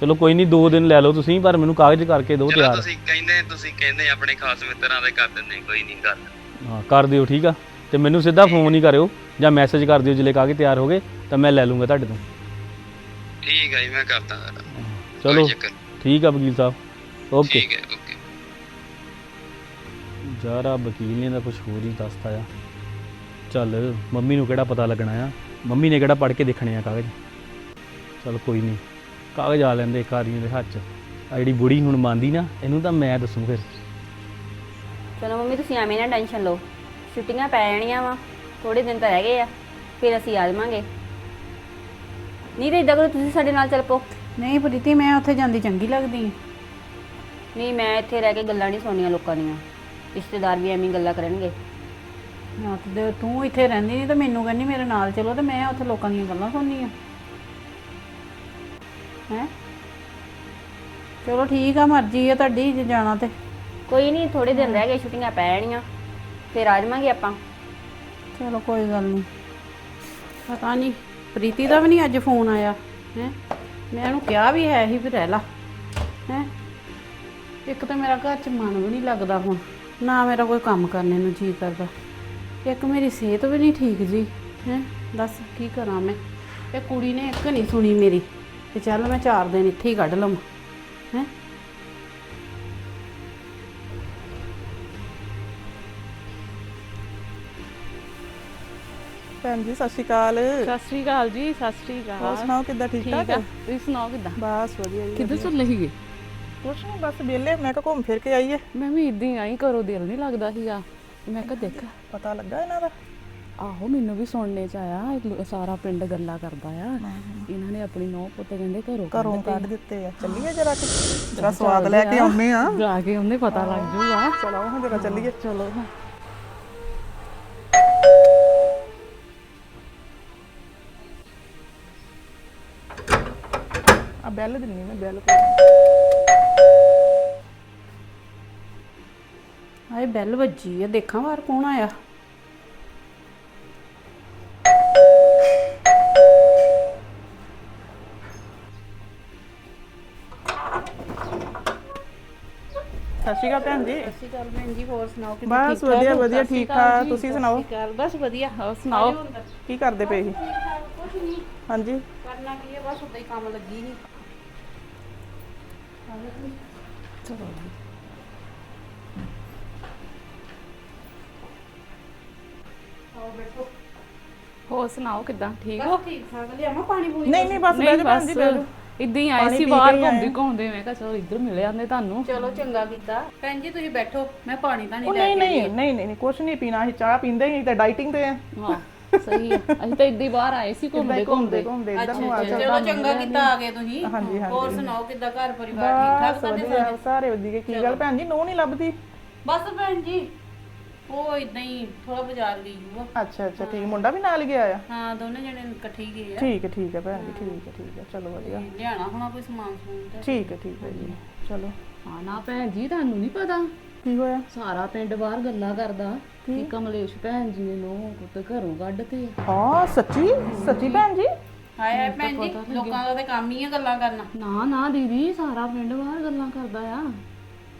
ਚਲੋ ਕੋਈ ਨਹੀਂ 2 ਦਿਨ ਲੈ ਲਓ ਤੁਸੀਂ ਪਰ ਮੈਨੂੰ ਕਾਗਜ਼ ਕਰਕੇ ਦਿਓ ਚਲੋ ਤਿਆਰ। ਤੁਸੀਂ ਕਹਿੰਦੇ ਤੁਸੀਂ ਕਹਿੰਦੇ ਆਪਣੇ ਖਾਸ ਮਿੱਤਰਾਂ ਦੇ ਕਰ ਦਿੰਦੇ ਕੋਈ ਨਹੀਂ ਗੱਲ। ਹਾਂ ਕਰ ਦਿਓ ਠੀਕ ਆ? ਤੇ ਮੈਨੂੰ ਸਿੱਧਾ ਫੋਨ ਹੀ ਕਰਿਓ ਜਾਂ ਮੈਸੇਜ ਕਰ ਦਿਓ ਜਿਲੇ ਕਾਗਜ਼ ਤਿਆਰ ਹੋ ਗਏ ਤਾਂ ਮੈਂ ਲੈ ਲੂੰਗਾ ਤੁਹਾਡੇ ਤੋਂ। ਠੀਕ ਹੈ ਜੀ ਮੈਂ ਕਰਦਾ ਤੁਹਾਡਾ। ਚਲੋ ਕੋਈ ਚੱਕਰ ਨੀ। ਠੀਕ ਆ ਵਕੀਲ ਸਾਹਿਬ। ਓਕੇ। ਠੀਕ ਹੈ ਓਕੇ। ਯਾਰਾ ਵਕੀਲ ਨੇ ਤਾਂ ਕੁਝ ਹੋਰ ਹੀ ਦੱਸਤਾ ਆ। ਚੱਲ ਮੰਮੀ ਨੂੰ ਕਿਹੜਾ ਪਤਾ ਲੱਗਣਾ ਆ? ਮੰਮੀ ਨੇ ਕਿਹੜਾ ਪੜ੍ਹ ਕੇ ਦੇਖਣੇ ਆ ਕਾਗਜ਼? ਚੱਲ ਕੋਈ ਨਹੀਂ। ਕਾਗਜ਼ ਆ ਲੈਂਦੇ ਕਾਰੀਆਂ ਦੇ ਹੱਥ। 'ਚ ਆ ਜਿਹੜੀ ਬੁੜੀ ਹੁਣ ਮੰਨਦੀ ਨਾ ਇਹਨੂੰ ਤਾਂ ਮੈਂ ਦੱਸੂ ਫਿਰ। ਚਲੋ ਮੰਮੀ ਤੁਸੀਂ ਐਵੇਂ ਨਾ ਟੈਨਸ਼ਨ ਲਓ। ਛੁੱਟੀਆਂ ਪੈ ਜਾਣੀਆਂ ਵਾ ਥੋੜੇ ਦਿਨ ਤਾਂ ਰਹਿ ਗਏ ਆ ਫਿਰ ਅਸੀਂ ਆ ਜਾਵਾਂਗੇ। ਨਹੀਂ ਤੇ ਇਦਾਂ ਕਰੋ ਤੁਸੀਂ ਸਾਡੇ ਨਾਲ ਚੱਲ ਪੋ ਨਹੀਂ ਪ੍ਰੀਤੀ ਮੈਂ ਉੱਥੇ ਜਾਂਦੀ ਚੰਗੀ ਲੱਗਦੀ ਆ। ਨਹੀਂ ਮੈਂ ਇੱਥੇ ਰਹਿ ਕੇ ਗੱਲਾਂ ਨਹੀਂ ਸੁਣਨੀਆਂ ਲੋਕਾਂ ਦੀਆਂ। ਰਿਸ਼ਤੇਦਾਰ ਵੀ ਐਵੇਂ ਹੀ ਗੱਲਾਂ ਕਰਨਗੇ। ਨਾ ਤੇ ਜੇ ਤੂੰ ਇੱਥੇ ਰਹਿੰਦੀ ਨਹੀਂ ਤੇ ਮੈਨੂੰ ਕਹਿੰਦੀ ਮੇਰੇ ਨਾਲ ਚਲੋ ਤੇ ਮੈਂ ਉੱਥੇ ਲੋਕਾਂ ਦੀਆਂ ਗੱਲਾਂ ਸੁਣਨੀਆਂ। ਹੈ? ਚਲੋ ਠੀਕ ਆ ਮਰਜ਼ੀ ਆ ਤੁਹਾਡੀ ਜੇ ਜਾਣਾ ਤੇ। ਕੋਈ ਨਹੀਂ ਥੋੜੇ ਦਿਨ ਰਹਿ ਗਏ ਛੁੱਟੀਆਂ ਪੈ ਜਾਣੀਆਂ। ਫਿਰ ਆ ਜਾਵਾਂਗੇ ਆਪਾਂ। ਚਲੋ ਕੋਈ ਗੱਲ ਨਹੀਂ ਪਤਾ ਨਹੀਂ ਪ੍ਰੀਤੀ ਦਾ ਵੀ ਨਹੀਂ ਅੱਜ ਫੋਨ ਆਇਆ, ਹੈ? ਮੈਂ ਉਹਨੂੰ ਕਿਹਾ ਵੀ ਹੈ ਹੀ ਵੀ ਰਹਿ ਲਾ, ਹੈ? ਇੱਕ ਤਾਂ ਮੇਰਾ ਘਰ 'ਚ ਮਨ ਵੀ ਨਹੀਂ ਲੱਗਦਾ ਹੁਣ, ਨਾ ਮੇਰਾ ਕੋਈ ਕੰਮ ਕਰਨੇ ਨੂੰ ਜੀ ਕਰਦਾ। ਇੱਕ ਮੇਰੀ ਸਿਹਤ ਵੀ ਨਹੀਂ ਠੀਕ ਜੀ, ਹੈ? ਦੱਸ ਕੀ ਕਰਾਂ ਮੈਂ? ਇਹ ਕੁੜੀ ਨੇ ਇੱਕ ਨਹੀਂ ਸੁਣੀ ਮੇਰੀ, ਤੇ ਚੱਲ ਮੈਂ ਚਾਰ ਦਿਨ ਇੱਥੇ ਹੀ ਕੱਢ ਲਵਾਂ, ਹੈ? ਭੈਣ ਜੀ ਸਤਿ ਸ਼੍ਰੀ ਅਕਾਲ। ਸਤਿ ਸ੍ਰੀ ਅਕਾਲ ਜੀ ਸਤਿ ਸ੍ਰੀ ਹੋਰ ਅਕਾਲ ਸੁਣਾਓ ਕਿੱਦਾਂ ਠੀਕ ਠੀਕ ਆ ਤੁਸੀਂ ਸੁਣਾਓ ਕਿੱਦਾਂ? ਬਸ ਵਧੀਆ ਜੀ ਕਿੱਧਰ। ਚੱਲੇ ਸੀਗੇ? ਕੁਛ ਨੀ ਬਸ ਵਿਹਲੇ ਮੈਂ ਕਿਹਾ ਘੁੰਮ ਫਿਰ ਕੇ ਆਈਏ। ਮੈਂ ਵੀ ਇਦਾਂ ਹੀ ਆਈ ਘਰੋਂ ਦਿਲ ਨਹੀਂ ਲੱਗਦਾ ਸੀਗਾ। ਮੈਂ ਕਿਹਾ ਦੇਖ। ਪਤਾ ਲੱਗਾ ਇਹਨਾਂ ਦਾ? ਆਹੋ ਮੈਨੂੰ ਵੀ ਸੁਣਨੇ ਚ ਆਇਆ ਸਾਰਾ ਪਿੰਡ ਗੱਲਾਂ ਕਰਦਾ ਆ। ਇਹਨਾਂ ਨੇ ਆਪਣੀ ਨੌ ਪੁੱਤ ਕਹਿੰਦੇ ਘਰੋਂ ਘਰੋਂ ਕੱਢ ਦਿੱਤੇ ਆ। ਚੱਲੀਏ ਜਰਾ ਕਿ ਜਰਾ ਸਵਾਦ ਲੈ ਕੇ ਆਉਨੇ ਆ। ਜਾ ਕੇ ਉਹਨੇ ਪਤਾ ਲੱਗ ਜੂਗਾ। ਚਲੋ ਹਾਂ ਜਰਾ ਚੱਲੀਏ। ਚਲੋ। ਆ ਬੈਲ ਦਿੰਨੀ ਮੈਂ ਬੈਲ ਕੋਈ ਹਾਏ ਬੈਲ ਵੱਜੀ ਆ ਦੇਖਾਂ ਬਾਹਰ ਕੌਣ ਆਇਆ। ਸਤਿ ਸ਼੍ਰੀ ਅਕਾਲ ਭੈਣ ਜੀ। ਸਤਿ ਸ਼੍ਰੀ ਅਕਾਲ ਭੈਣ ਜੀ ਹੋਰ ਸੁਣਾਓ ਕਿ ਬਸ ਵਧੀਆ ਵਧੀਆ ਠੀਕ ਠਾਕ। ਤੁਸੀਂ ਸੁਣਾਓ? ਬਸ ਵਧੀਆ ਹੋਰ ਸੁਣਾਓ? ਕੀ ਕਰਦੇ ਪਏ ਸੀ? ਹਾਂਜੀ। ਕਰਨਾ ਕੀ ਹੈ ਬਸ ਉਦਾਂ ਹੀ ਕੰਮ ਲੱਗੀ ਸੀ। ਹੋਰ ਸੁਣਾਓ ਕਿਦਾਂ? ਠੀਕ ਹੋ? ਠੀਕ ਠਾਕ ਲਿਆਵਾਂ ਪਾਣੀ ਪੂਣੀ ਨਹੀਂ ਨਹੀਂ ਬਸ ਬਹਿ ਜਾ ਭੈਣ ਜੀ ਬਹਿ ਜਾ ਇਦਾਂ ਹੀ ਆਏ ਪਾਣੀ ਸੀ ਪੀ ਬਾਹਰ ਕੇ ਹੀ ਆਏ। ਘੁੰਮਦੇ ਘੁੰਮਦੇ ਮੈਂ ਕਿਹਾ ਚਲੋ ਇੱਧਰ ਮਿਲ ਜਾਂਦੇ ਤੁਹਾਨੂੰ। ਚਲੋ ਚੰਗਾ ਕੀਤਾ। ਭੈਣ ਜੀ ਤੁਸੀਂ ਬੈਠੋ ਮੈਂ ਪਾਣੀ ਤਾਂ ਉਹ ਨਹੀਂ ਲੈ ਨਹੀਂ ਕੇ ਨਹੀਂ ਨਹੀਂ ਨਹੀਂ ਨਹੀਂ, ਕੁਛ ਨਹੀਂ ਪੀਣਾ ਅਸੀਂ ਚਾਹ ਪੀਂਦੇ ਹੀ ਨਹੀਂ ਤੇ ਡਾਈਟਿੰਗ ਤੇ ਆ। ਹਾਂ ਸਹੀ ਹੈ ਅਸੀਂ ਤਾਂ ਇੱਦਾਂ ਹੀ ਬਾਹਰ ਆਏ ਸੀ ਘੁੰਮਦੇ ਘੁੰਮਦੇ ਘੁੰਮਦੇ। ਇੱਧਰ ਨੂੰ ਆ ਚਲੋ ਚੰਗਾ ਕੀਤਾ ਆ ਗਏ ਤੁਸੀਂ। ਹਾਂਜੀ, ਹਾਂਜੀ। ਹੋਰ ਸੁਣਾਓ ਕਿੱਦਾਂ ਘਰ ਪਰਿਵਾਰ ਠੀਕ ਠਾਕ ਤੁਹਾਡੇ ਵਧੀਆ ਸਾਰੇ? ਵਧੀਆ। ਕੀ ਗੱਲ ਭੈਣ ਜੀ ਨੋ ਨਹੀਂ ਲੱਭਦੀ? ਬਸ ਭੈਣ ਜੀ ਉਹ ਇਦਾਂ ਹੀ ਥੋੜਾ ਬਾਜ਼ਾਰ ਗਈ ਹੂਆ ਅੱਛਾ ਅੱਛਾ ਠੀਕ। ਮੁੰਡਾ ਵੀ ਨਾਲ ਗਿਆ ਆ? ਹਾਂ ਦੋਨੇ ਜਣੇ ਇਕੱਠੇ ਹੀ ਗਏ ਆ। ਠੀਕ ਹੈ ਠੀਕ ਹੈ ਭੈਣ ਜੀ ਠੀਕ ਹੈ ਠੀਕ ਹੈ। ਚਲੋ ਵਧੀਆ। ਲਿਆਣਾ ਹੋਣਾ ਕੋਈ ਸਮਾਨ ਸਮੂਨ ਤੇ? ਠੀਕ ਹੈ ਠੀਕ ਹੈ ਜੀ। ਚਲੋ। ਹਾਂ ਨਾ ਭੈਣ ਜੀ ਤੁਹਾਨੂੰ ਨਹੀਂ ਪਤਾ। ਕੀ ਹੋਇਆ? ਸਾਰਾ ਪਿੰਡ ਬਾਹਰ ਗੱਲਾਂ ਕਰਦਾ। ਕਿ? ਕਮਲੇਸ਼ ਭੈਣ ਜੀ ਨੇ ਨੂੰ ਪੁੱਤ ਘਰੋਂ ਕੱਢਤੇ। ਹਾਂ ਸੱਚੀ? ਸੱਚੀ ਭੈਣ ਜੀ? ਹਾਏ ਹਾਏ ਭੈਣ ਜੀ ਲੋਕਾਂ ਦਾ ਤੇ ਕੰਮ ਹੀ ਆ ਗੱਲਾਂ ਕਰਨਾ। ਨਾ ਨਾ ਦੀਦੀ ਸਾਰਾ ਪਿੰਡ ਬਾਹਰ ਗੱਲਾਂ ਕਰਦਾ ਆ।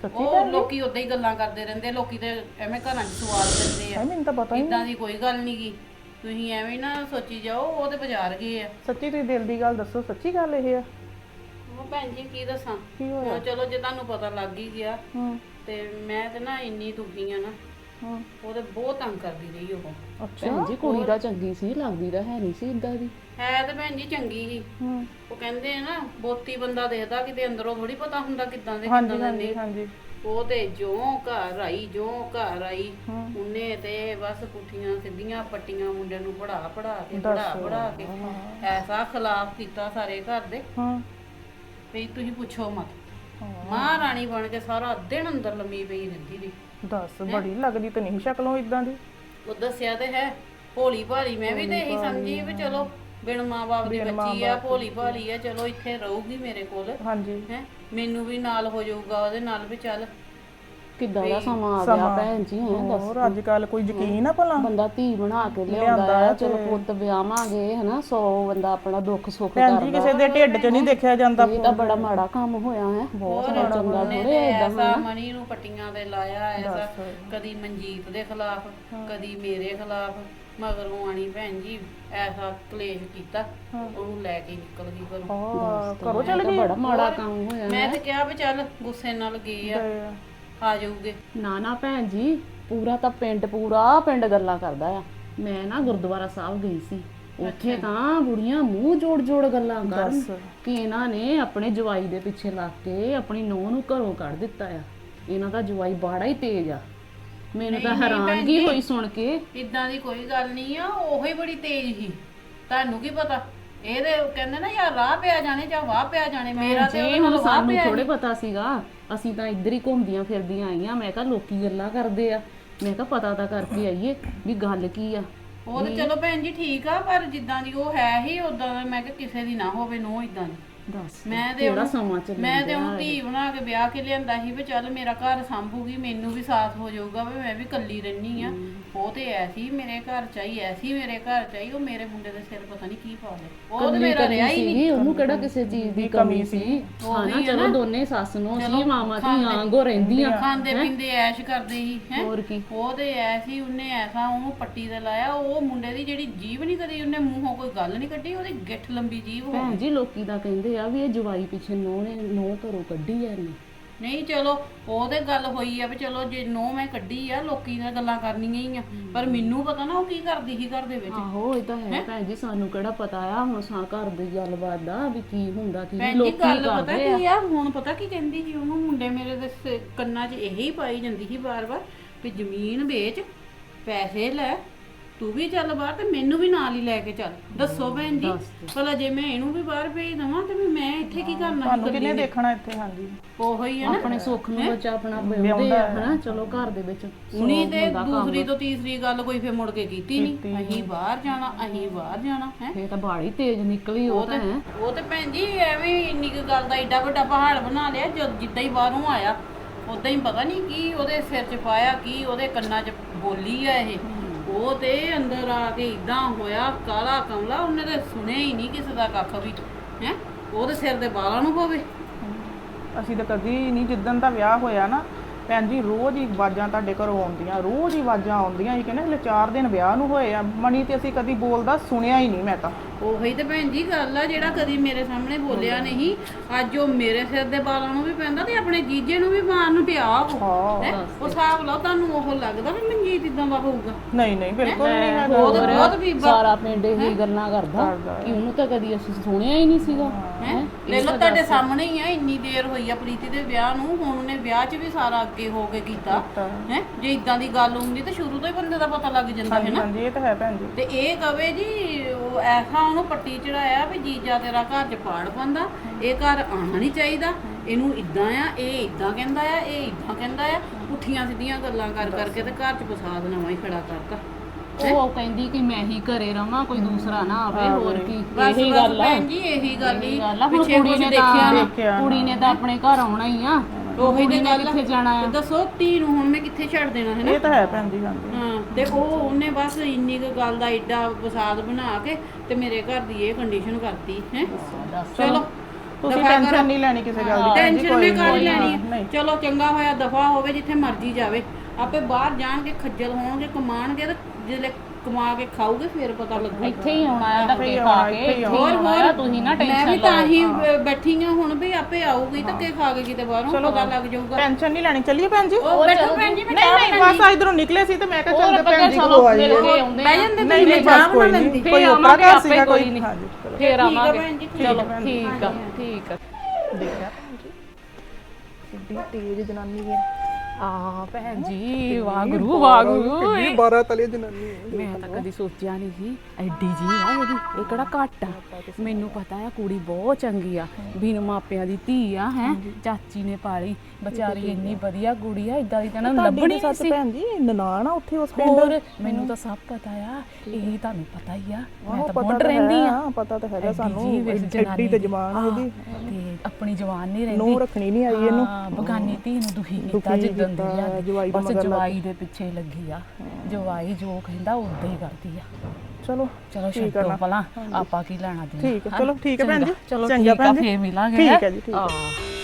ਸੱਚੀ ਉਹ ਲੋਕੀ ਉਦਾਂ ਹੀ ਗੱਲਾਂ ਕਰਦੇ ਰਹਿੰਦੇ ਲੋਕੀ ਤੇ ਐਵੇਂ ਘਰਾਂ 'ਚ ਸਵਾਲ ਦਿੰਦੇ ਆ। ਹੈ ਮੈਨੂੰ ਤਾਂ ਪਤਾ ਹੀ ਨਹੀਂ। ਇਦਾਂ ਦੀ ਕੋਈ ਗੱਲ ਨਹੀਂ ਗੀ ਤੁਸੀਂ ਐਵੇਂ ਨਾ ਸੋਚੀ ਜਾਓ ਉਹ ਤੇ ਬਾਜ਼ਾਰ ਗਏ ਆ। ਸੱਚੀ ਤੁਸੀਂ ਦਿਲ ਦੀ ਗੱਲ ਦੱਸੋ ਸੱਚੀ ਗੱਲ ਇਹ ਆ? ਉਹ ਭੈਣ ਜੀ ਕੀ ਦੱਸਾਂ? ਕੀ ਹੋਇਆ? ਹੁਣ ਚਲੋ ਜੇ ਤੁਹਾਨੂੰ ਪਤਾ ਲੱਗ ਹੀ ਗਿਆ। ਹੂੰ। ਤੇ ਮੈਂ ਤੇ ਨਾ ਇੰਨੀ ਦੁਖੀ ਆ ਨਾ ਹੂੰ। ਉਹ ਤੇ ਬਹੁਤ ਤੰਗ ਕਰਦੀ ਰਹੀ ਉਹ। ਅੱਛਾ। ਭੈਣ ਜੀ ਕੁੜੀ ਤਾਂ ਚੰਗੀ ਸੀ ਲੱਗਦੀ ਤਾਂ ਹੈ ਨਹੀਂ ਸੀ ਇਦਾਂ ਦੀ। ਹੈ ਤੇ ਭੈਣ ਜੀ ਚੰਗੀ ਸੀ। ਹੂੰ। ਉਹ ਕਹਿੰਦੇ ਆ ਨਾ ਬੋਤੀ ਬੰਦਾ ਦੇਖਦਾ ਕਿਤੇ ਅੰਦਰੋਂ ਥੋੜੀ ਪਤਾ ਹੁੰਦਾ ਕਿਦਾਂ ਦੇ ਹਾਂਜੀ ਕਿਦਾਂ ਦੇ ਹਾਂਜੀ ਨਹੀਂ ਹਾਂਜੀ। ਉਹ ਤੇ ਜਿਉਂ ਘਰ ਆਈ ਜਿਉਂ ਘਰ ਆਈ ਉਹਨੇ ਤੇ ਬਸ ਪੁੱਠੀਆਂ ਸਿੱਧੀਆਂ ਪੱਟੀਆਂ ਮੁੰਡੇ ਨੂੰ ਪੜਾ ਪੜਾ ਕੇ ਪੜਾ ਪੜਾ ਕੇ ਐਸਾ ਖਿਲਾਫ ਕੀਤਾ ਸਾਰੇ ਘਰ ਦੇ। ਹਾਂ। ਵੀ ਤੁਸੀਂ ਪੁੱਛੋ ਮਤ। ਮਹਾਰਾਣੀ ਬਣ ਕੇ ਸਾਰਾ ਦਿਨ ਅੰਦਰ ਲੰਮੀ ਪਈ ਰਹਿੰਦੀ ਵੀ ਦੱਸ ਬੜੀ ਲੱਗਦੀ ਤੇ ਨਹੀਂ ਸ਼ਕਲੋਂ ਇਦਾਂ ਦੀ। ਉਹ ਦੱਸਿਆ ਤੇ ਹੈ ਭੋਲੀ ਭਾਲੀ ਮੈਂ ਵੀ ਤੇ ਇਹੀ ਸਮਝੀ ਵੀ ਚਲੋ ਬਿਨ ਮਾਂ-ਬਾਪ ਦੀ ਬੱਚੀ ਆ ਭੋਲੀ ਭਾਲੀ ਆ ਚਲੋ ਇੱਥੇ ਰਹੂਗੀ ਮੇਰੇ ਕੋਲ। ਹਾਂਜੀ। ਹੈ? ਮੈਨੂੰ ਵੀ ਨਾਲ ਹੋ ਜਾਊਗਾ ਉਹਦੇ ਨਾਲ ਵੀ ਚੱਲ। ਕਿੱਦਾਂ ਦਾ ਸਮਾਂ ਆ ਗਿਆ ਭੈਣ ਜੀ ਹੈ ਦੱਸ ਹੋਰ ਅੱਜ ਕੱਲ ਕੋਈ ਯਕੀਨ ਆ ਭਲਾ? ਬੰਦਾ ਧੀ ਬਣਾ ਕੇ ਲਿਆਉਂਦਾ ਆ ਚਲੋ ਪੁੱਤ ਵਿਆਹਾਂਗੇ ਹਨਾ ਸੌ ਬੰਦਾ ਆਪਣਾ ਦੁੱਖ ਸੁੱਖ ਭੈਣ ਜੀ ਕਿਸੇ ਦੇ ਢਿੱਡ 'ਚ ਨਹੀਂ ਦੇਖਿਆ ਜਾਂਦਾ। ਇਹ ਤਾਂ ਬੜਾ ਮਾੜਾ ਕੰਮ ਹੋਇਆ ਹੈ। ਬਹੁਤ ਚੰਗਾ ਏਦਾਂ ਐਸਾ ਮਣੀ ਨੂੰ ਪੱਟੀਆਂ ਤੇ ਲਾਇਆ ਐਸਾ ਕਦੀ ਮਨਜੀਤ ਦੇ ਖਿਲਾਫ ਕਦੀ ਮੇਰੇ ਖਿਲਾਫ। ਮਗਰੋਂ ਆਣੀ ਭੈਣ ਜੀ ਐਸਾ ਕਲੇਸ਼ ਕੀਤਾ। ਉਹਨੂੰ ਲੈ ਕੇ ਨਿਕਲ ਗਈ ਘਰੋਂ। ਹਾਂ ਕਰੋ ਚੱਲ ਤਾਂ ਬੜਾ ਮਾੜਾ ਕੰਮ ਹੋਇਆ ਮੈਂ ਤੇ ਕਿਹਾ ਵੀ ਚੱਲ ਗੁੱਸੇ ਨਾਲ ਗਏ ਆ। ਗਏ ਆ। ਜਾਊਗੇ। ਨਾ ਨਾ ਭੈਣ ਜੀ ਪੂਰਾ ਤਾਂ ਪਿੰਡ ਪੂਰਾ ਪਿੰਡ ਗੱਲਾਂ ਕਰਦਾ ਆ। ਮੈਂ ਨਾ ਗੁਰਦੁਆਰਾ ਸਾਹਿਬ ਗਈ ਸੀ। ਉੱਥੇ ਤਾਂ ਬੁੜੀਆਂ ਮੂੰਹ ਜੋੜ ਜੋੜ ਗੱਲਾਂ ਕਰਨ ਕਿ ਇਹਨਾਂ ਨੇ ਆਪਣੇ ਜਵਾਈ ਦੇ ਪਿੱਛੇ ਲੱਗ ਕੇ ਆਪਣੀ ਨੂੰਹ ਨੂੰ ਘਰੋਂ ਕੱਢ ਦਿੱਤਾ ਆ। ਇਹਨਾਂ ਦਾ ਜਵਾਈ ਬਾੜਾ ਹੀ ਤੇਜ਼ ਆ। ਮੈਨੂੰ ਤਾਂ ਹੈਰਾਨਗੀ ਹੋਈ ਸੁਣ ਕੇ। ਇਦਾਂ ਦੀ ਕੋਈ ਗੱਲ ਨਹੀਂ ਆ ਉਹੋ ਹੀ ਬੜੀ ਤੇਜ਼ ਸੀ। ਤੁਹਾਨੂੰ ਕੀ ਪਤਾ? ਇਹਦੇ ਕਹਿੰਦੇ ਨਾ ਯਾਰ ਰਾਹ ਪਿਆ ਜਾਣੇ ਜਾਂ ਵਾਹ ਪਿਆ ਜਾਣੇ ਮੇਰਾ ਤੇ ਵਾਹ ਸਾਨੂੰ ਥੋੜੇ ਪਤਾ ਸੀਗਾ। ਅਸੀਂ ਤਾਂ ਇੱਧਰ ਹੀ ਘੁੰਮਦੀਆਂ ਫਿਰਦੀਆਂ ਆਈਆਂ। ਮੈਂ ਕਿਹਾ ਲੋਕੀ ਗੱਲਾਂ ਕਰਦੇ ਆ। ਮੈਂ ਕਿਹਾ ਪਤਾ ਤਾਂ ਕਰਕੇ ਆਈਏ ਵੀ ਗੱਲ ਕੀ ਆ। ਉਹ ਤੇ ਚਲੋ ਭੈਣ ਜੀ ਠੀਕ ਆ ਪਰ ਜਿੱਦਾਂ ਦੀ ਉਹ ਹੈ ਹੀ ਉਦਾਂ ਦਾ ਮੈਂ ਕਿਹਾ ਕਿਸੇ ਦੀ ਨਾ ਹੋਵੇ ਨੋ ਇਦਾਂ ਦੀ। ਦੱਸ। ਮੈਂ ਤੇ ਕਿਹੜਾ ਸਮਾਂ ਚੱਲੀ ਮੈਂ ਤੇ ਉਹਨੂੰ ਧੀ ਬਣਾ ਕੇ ਵਿਆਹ ਕੇ ਲਿਆਂਦਾ ਸੀ ਵੀ ਚੱਲ ਮੇਰਾ ਘਰ ਸੰਭੂਗੀ ਮੈਨੂੰ ਵੀ ਸਾਥ ਹੋ ਜਾਊਗਾ ਵੀ ਮੈਂ ਵੀ ਇਕੱਲੀ ਰਹਿਣੀ ਆ ਉਹ ਤੇ ਐਸੀ ਮੇਰੇ ਘਰ ਚਾਹੀ ਐਸੀ ਮੇਰੇ ਘਰ ਚਾਹੀ ਉਹ ਮੇਰੇ ਮੁੰਡੇ ਦੇ ਸਿਰ ਪਤਾ ਨਹੀਂ ਕੀ ਪਾ ਲੇ ਉਹ ਤੇ ਮੇਰਾ ਰਿਹਾ ਹੀ ਨਹੀਂ। ਉਹਨੂੰ ਕਿਹੜਾ ਕਿਸੇ ਚੀਜ਼ ਦੀ ਕਮੀ ਸੀ? ਹਾਂ ਚਲੋ ਦੋਨੇ ਸੱਸ ਨੂੰ ਸੀ ਮਾਮਾ ਧੀ ਆਂਗੋ ਰਹਿੰਦੀਆਂ। ਖਾਂਦੇ ਪੀਂਦੇ ਐਸ਼ ਕਰਦੇ ਸੀ ਹੈ? ਹੋਰ ਕੀ? ਉਹ ਤੇ ਐਸੀ ਉਹਨੇ ਐਸਾ ਉਹਨੂੰ ਪੱਟੀ ਤੇ ਲਾਇਆ ਉਹ ਮੁੰਡੇ ਦੀ ਜਿਹੜੀ ਜੀਭ ਨਹੀਂ ਕਦੀ ਉਹਨੇ ਮੂੰਹੋਂ ਕੋਈ ਗੱਲ ਨਹੀਂ ਕੱਢੀ ਉਹਦੀ ਗਿੱਠ ਲੰਬੀ ਜੀਭ ਹੋ ਜੀ ਲੋਕੀ ਤਾਂ ਕਹਿੰਦੇ ਆ ਵੀ ਇਹ ਜਵਾਈ ਪਿੱਛੇ ਨੋ ਨੇ ਨੋ ਘਰੋਂ ਕੱਢੀ ਆ ਇਹਨੇ। ਨਹੀਂ ਚਲੋ ਉਹ ਤੇ ਗੱਲ ਹੋਈ ਆ ਵੀ ਚਲੋ ਜੇ ਨੋ ਮੈਂ ਕੱਢੀ ਆ ਲੋਕੀ ਨੇ ਗੱਲਾਂ ਕਰਨੀਆਂ ਹੀ ਆ। ਪਰ ਮੈਨੂੰ ਪਤਾ ਨਾ ਉਹ ਕੀ ਕਰਦੀ ਸੀ ਘਰ ਦੇ ਵਿੱਚ। ਆਹੋ ਇਹ ਤਾਂ ਹੈ ਭੈਣ ਜੀ ਸਾਨੂੰ ਕਿਹੜਾ ਪਤਾ ਆ ਹੁਣ ਸਾ ਘਰ ਦੀ ਗੱਲਬਾਤ ਦਾ ਵੀ ਕੀ ਹੁੰਦਾ ਕੀ ਨਹੀਂ। ਭੈਣ ਜੀ ਲੋਕੀ ਗੱਲ ਪਤਾ ਕਰਦੇ ਕੀ ਆ? ਹੁਣ ਪਤਾ ਕੀ ਕਹਿੰਦੀ ਸੀ ਉਹਨੂੰ? ਮੁੰਡੇ ਮੇਰੇ ਦੇ ਸ- ਕੰਨਾਂ 'ਚ ਇਹੀ ਪਾਈ ਜਾਂਦੀ ਸੀ ਵਾਰ-ਵਾਰ ਵੀ ਜ਼ਮੀਨ ਵੇਚ ਪੈਸੇ ਲੈ ਤੂੰ ਵੀ ਚੱਲ ਬਾਹਰ ਤੇ ਮੈਨੂੰ ਵੀ ਨਾਲ ਹੀ ਲੈ ਕੇ ਚੱਲ। ਦੱਸੋ ਭੈਣ ਜੀ ਭਲਾ ਜੇ ਮੈਂ ਇਹਨੂੰ ਵੀ ਬਾਹਰ ਭੇਜ ਦਵਾਂ ਤੇ ਵੀ ਮੈਂ ਇੱਥੇ ਕੀ ਕਰਨਾ ਤੁਹਾਨੂੰ ਕਿਹਨੇ ਦੇਖਣਾ ਇੱਥੇ ਹਾਂਜੀ। ਉਹੋ ਹੀ ਆ ਨਾ। ਆਪਣੇ ਸੁੱਖ ਨੂੰ ਬੱਚਾ ਆਪਣਾ ਬਿਉਂਦੇ ਆ ਹਨਾ? ਚਲੋ ਘਰ ਦੇ ਵਿੱਚ ਉਨੀ ਤੇ ਦੂਸਰੀ ਤੋਂ ਤੀਸਰੀ ਗੱਲ ਕੋਈ ਫੇਰ ਮੁੜ ਕੇ ਕੀਤੀ ਨਹੀਂ ਅਸੀਂ ਬਾਹਰ ਜਾਣਾ ਅਸੀਂ ਬਾਹਰ ਜਾਣਾ ਹੈ? ਫੇਰ ਤਾਂ ਬਾੜੀ ਤੇਜ਼ ਨਿਕਲੀ ਉਹ ਤਾਂ ਹੈ? ਉਹ ਤੇ ਭੈਣ ਜੀ ਐਵੇਂ ਹੀ ਇੰਨੀ ਕੁ ਗੱਲ ਦਾ ਏਡਾ ਵੱਡਾ ਪਹਾੜ ਬਣਾ ਲਿਆ ਜਦ ਜਿੱਦਾਂ ਹੀ ਬਾਹਰੋਂ ਆਇਆ ਉਦਾਂ ਹੀ ਪਤਾ ਨਹੀਂ ਕੀ ਉਹਦੇ ਸਿਰ 'ਚ ਪਾਇਆ ਕੀ ਉਹਦੇ ਕੰਨਾਂ 'ਚ ਬੋਲੀ ਆ ਇਹ। ਉਹ ਤੇ ਅੰਦਰ ਆ ਕੇ ਇਦਾਂ ਹੋਇਆ, ਕਾਲਾ ਕਮਲਾ, ਉਹਨੇ ਤੇ ਸੁਣਿਆ ਹੀ ਨਹੀਂ ਕਿਸੇ ਦਾ ਕੱਖ ਵੀ ਹੈ? ਉਹਦੇ ਸਿਰ ਦੇ ਵਾਲਾਂ ਨੂੰ ਹੋਵੇ ਅਸੀਂ ਤਾਂ ਕਦੀ ਨਹੀਂ, ਜਿੱਦਣ ਦਾ ਵਿਆਹ ਹੋਇਆ ਨਾ, ਭੈਣ ਜੀ, ਰੋਜ਼ ਹੀ ਆਵਾਜ਼ਾਂ ਤੁਹਾਡੇ ਘਰੋਂ ਆਉਂਦੀਆਂ, ਰੋਜ਼ ਹੀ ਆਵਾਜ਼ਾਂ ਆਉਂਦੀਆਂ ਹੀ ਕਹਿੰਦੇ ਹਲੇ 4 ਦਿਨ ਵਿਆਹ ਨੂੰ ਹੋਏ ਆ ਮਣੀ ਤੇ ਅਸੀਂ ਕਦੀ ਬੋਲਦਾ ਸੁਣਿਆ ਹੀ ਨਹੀਂ ਮੈਂ ਤਾਂ। ਉਹੀ ਤੇ ਭੈਣ ਜੀ ਗੱਲ ਆ ਜਿਹੜਾ ਕਦੀ ਮੇਰੇ ਸਾਹਮਣੇ ਬੋਲਿਆ ਨਹੀਂ ਅੱਜ ਉਹ ਮੇਰੇ ਸਿਰ ਦੇ ਬਾਲਾਂ ਨੂੰ ਵੀ ਪੈਂਦਾ ਤੇ ਆਪਣੇ ਜੀਜੇ ਨੂੰ ਵੀ ਮਾਰਨ ਨੂੰ ਪਿਆ ਉਹ। ਹਾਂ? ਉਹ ਹਿਸਾਬ ਲਓ ਤੁਹਾਨੂੰ ਉਹ ਲੱਗਦਾ ਵੀ ਮਨਜੀਤ ਇਦਾਂ ਦਾ ਹੋਊਗਾ। ਨਹੀਂ ਨਹੀਂ ਬਿਲਕੁਲ ਨਹੀਂ ਹੈਗਾ। ਬਹੁਤ ਬਹੁਤ ਬੀਬਾ। ਸਾਰਾ ਪਿੰਡ ਇਹੀ ਗੱਲਾਂ ਕਰਦਾ ਕਿ ਉਹਨੂੰ ਤਾਂ ਕਦੀ ਅਸੀਂ ਸੁਣਿਆ ਹੀ ਨਹੀਂ ਸੀਗਾ। ਹੈ? ਲੈ ਲੋ ਤੁਹਾਡੇ ਸਾਹਮਣੇ ਹੀ ਆ ਇੰਨੀ ਦੇਰ ਹੋਈ ਆ ਪ੍ਰੀਤੀ ਦੇ ਵਿਆਹ ਨੂੰ ਹੁਣ ਉਹਨੇ ਵਿਆਹ 'ਚ ਵੀ ਸਾਰਾ ਅੱਗੇ ਹੋ ਕੇ ਕੀਤਾ। ਹੈ? ਜੇ ਇਦਾਂ ਦੀ ਗੱਲ ਹੁੰਦੀ ਤਾਂ ਸ਼ੁਰੂ ਤੋਂ ਹੀ ਬੰਦੇ ਦਾ ਪਤਾ ਲੱਗ ਜਾਂਦਾ ਹੈ ਨਾ? ਹਾਂਜੀ ਇਹ ਤਾਂ ਹੈ ਭੈਣ ਜੀ। ਤੇ ਇਹ ਕਵੇ ਜੀ ਐਸਾ ਉਹਨੂੰ ਪੱਟੀ ਚੜਾਇਆ ਵੀ ਜੀਜਾ ਤੇਰਾ ਘਰ 'ਚ ਪਾੜ ਪੰਦਾ ਇਹ ਘਰ ਆਉਣਾ ਨਹੀਂ ਚਾਹੀਦਾ। ਇਹਨੂੰ ਇਦਾਂ ਆ ਇਹ ਇਦਾਂ ਕਹਿੰਦਾ ਆ ਇਹ ਇਦਾਂ ਕਹਿੰਦਾ ਆ। ਪੁੱਠੀਆਂ ਸਿੱਧੀਆਂ ਗੱਲਾਂ ਕਰ ਕਰਕੇ ਤੇ ਘਰ 'ਚ ਫਸਾਦ ਨਵਾਂ ਹੀ ਖੜਾ ਕਰਤਾ। ਉਹ ਕਹਿੰਦੀ ਕਿ ਮੈਂ ਹੀ ਘਰੇ ਰਵਾਂ ਕੋਈ ਦੂਸਰਾ ਨਾ ਆਵੇ ਹੋਰ ਕੀ ਇਹੀ ਗੱਲ ਆ। ਭੈਣ ਜੀ ਇਹੀ ਗੱਲ ਹੀ ਗੱਲ ਆ। ਹੁਣ ਪਿੱਛੇ ਕੁੜੀ ਨੇ। ਦੇਖਿਆ। ਕੁੜੀ ਨੇ ਤਾਂ ਆਪਣੇ ਘਰ ਆਉਣਾ ਹੀ ਆ। ਉਹੀ ਤੇ ਗੱਲ। ਕਿੱਥੇ ਜਾਣਾ ਆ? ਦੱਸੋ ਧੀ ਨੂੰ ਹੁਣ ਮੈਂ ਕਿੱਥੇ ਛੱਡ ਦੇਣਾ ਹੈ ਨਾ? ਇਹ ਤਾਂ ਹੈ ਭੈਣ ਜੀ ਹਾਂਜੀ। ਹਾਂ ਤੇ ਉਹ ਉਹਨੇ ਬਸ ਇੰਨੀ ਕੁ ਗੱਲ ਦਾ ਏਡਾ ਵਸਾਦ ਬਣਾ ਕੇ ਤੇ ਮੇਰੇ ਘਰ ਦੀ ਇਹ ਕੰਡੀਸ਼ਨ ਕਰਤੀ ਹੈ? ਚਲੋ ਤੁਸੀਂ ਦਫ਼ਾ ਟੈਨਸ਼ਨ। ਨਹੀਂ ਲੈਣੀ ਕਿਸੇ ਗੱਲ ਦੀ ਭੈਣ ਜੀ, ਟੈਨਸ਼ਨ ਮੈਂ ਕੋਈ ਕਰ ਨਹੀਂ। ਲੈਣੀ ਨਹੀਂ। ਚਲੋ ਚੰਗਾ ਹੋਇਆ ਦਫਾ ਹੋਵੇ ਜਿੱਥੇ ਮਰਜ਼ੀ ਜਾਵੇ। ਆਪੇ ਬਾਹਰ ਜਾਣ ਕੇ ਖੱਜਲ ਹੋਣਗੇ ਕਮਾਣਗੇ ਤੇ ਜਿਹੜੇ ਕਮਾ ਕੇ ਖਾਓਗੇ ਫਿਰ ਪਤਾ ਲੱਗੂ ਇੱਥੇ ਹੀ ਆਉਣਾ ਆ ਧੱਕੇ ਹੀ ਖਾ ਕੇ ਇੱਥੇ ਹੀ ਹੋਰ ਆਉਣਾ ਹੋਰ। ਤੁਸੀਂ ਨਾ ਮੈਂ ਟੈਨਸ਼ਨ ਵੀ ਤਾਂ ਹੀ ਬੈਠੀ ਆ ਹੁਣ ਵੀ ਆਪੇ ਆਊਗੀ ਧੱਕੇ ਖਾ ਕੇ ਕਿਤੇ ਬਾਹਰੋਂ ਪਤਾ ਲੱਗ ਜਾਊਗਾ। ਟੈਨਸ਼ਨ ਨਹੀਂ ਲੈਣੀ ਚੱਲੀਏ ਭੈਣ ਜੀ? ਉਹ ਬੈਠੋ ਭੈਣ ਜੀ ਮੈਂ ਨਹੀਂ ਨਹੀਂ ਬਸ ਇਧਰੋਂ ਨਿਕਲੇ ਸੀ ਤੇ ਮੈਂ ਕਿਹਾ ਚੱਲ ਭੈਣ ਜੀ ਕੋਲ ਆਈਏ। ਮਿਲ ਕੇ ਆਉਂਦੇ ਬਹਿ ਜਾਂਦੇ ਨਹੀਂ ਨਹੀਂ ਬਸ ਕੋਈ ਨਹੀਂ। ਲੈਂਦੀ ਕੋਈ ਉਪਰਾ ਆਪੇ ਸੀਗਾ ਕੋਈ ਨਹੀਂ। ਹਾਂਜੀ ਚਲੋ ਫੇਰ ਠੀਕ ਆ ਆਵਾਂਗੇ। ਭੈਣ ਜੀ ਚਲੋ ਠੀਕ ਆ ਠੀਕ ਆ। ਦੇਖਿਆ ਭੈਣ ਜੀ। ਕਿੱਡੀ ਤੇਜ਼ ਜਨਾਨੀ ਹੈ। ਆ ਭੈਣ ਜੀ ਵਾਗਰੂ ਵਾਗਰੂ ਕਿੱਡੀ 12 ਤਲੇ ਜਨਾਨੀ ਮੈਂ ਤਾਂ ਕਦੀ ਸੋਚਿਆ ਨਹੀਂ ਸੀ ਐਡੀ ਜੀ ਆ ਇਹਦੀ ਇਹ ਕਿਹੜਾ ਘੱਟ ਆ। ਮੈਨੂੰ ਪਤਾ ਆ ਕੁੜੀ ਬਹੁਤ ਚੰਗੀ ਆ ਬਿਨ ਮਾਪਿਆਂ ਦੀ ਧੀ ਆ ਹੈ। ਚਾਚੀ ਨੇ ਪਾਲੀ ਵਿਚਾਰੀ ਇੰਨੀ ਵਧੀਆ ਕੁੜੀ ਆ ਇਦਾਂ ਦੀ ਤਾਂ ਨੂੰ ਲੱਭਣੀ ਸੱਚ ਸੀ? ਭੈਣ ਜੀ ਨਨਾਣ ਆ ਉੱਥੇ ਉਸ ਪਿੰਡ? ਹੋਰ ਮੈਨੂੰ ਤਾਂ ਸਭ ਪਤਾ ਆ ਇਹ ਤੁਹਾਨੂੰ ਪਤਾ ਹੀ ਆ ਮੈਂ ਤਾਂ ਤਾਂ ਰਹਿੰਦੀ ਆ। ਪਤਾ ਤਾਂ ਹੈਗਾ ਸਾਨੂੰ ਐਡੀ ਜੀ ਵੇਖ ਐਡੀ ਜਨਾਨੀ ਤੇ। ਜਵਾਨ ਉਹਦੀ। ਤੇ ਆਪਣੀ ਜਵਾਨ ਨਹੀਂ ਰਹਿੰਦੀ। ਨੂੰ ਰੱਖਣੀ ਨਹੀਂ ਆਈ ਇਹਨੂੰ। ਬਗਾਨੀ ਧੀ ਨੂੰ ਦੁਖੀ ਕੀਤਾ ਦੁਖੀ ਜਿੱਦਣ ਦੀ ਕੀਤਾ, ਲਿਆਂਦੀ ਜਵਾਈ ਦੇ ਬਸ ਮਗਰ ਲੱਗ ਜਵਾਈ ਦੇ ਪਿੱਛੇ ਲੱਗੀ ਆ। ਜਵਾਈ ਜੋ ਕਹਿੰਦਾ ਉਦਾਂ ਹੀ ਕਰਦੀ ਆ। ਚਲੋ ਚਲੋ ਠੀਕ ਆ ਛੱਡੋ ਨਾ। ਭਲਾ ਆਪਾਂ ਕੀ ਲੈਣਾ ਦੇਣਾ। ਠੀਕ ਹੈ ਚਲੋ ਠੀਕ ਹੈ ਭੈਣ ਜੀ। ਚਲੋ ਚੰਗਾ ਠੀਕ ਆ ਭੈਣ ਜੀ। ਫੇਰ ਮਿਲਾਂਗੇ ਠੀਕ ਹੈਂ? ਹੈ ਜੀ ਠੀਕ ਹੈ ਆਹ।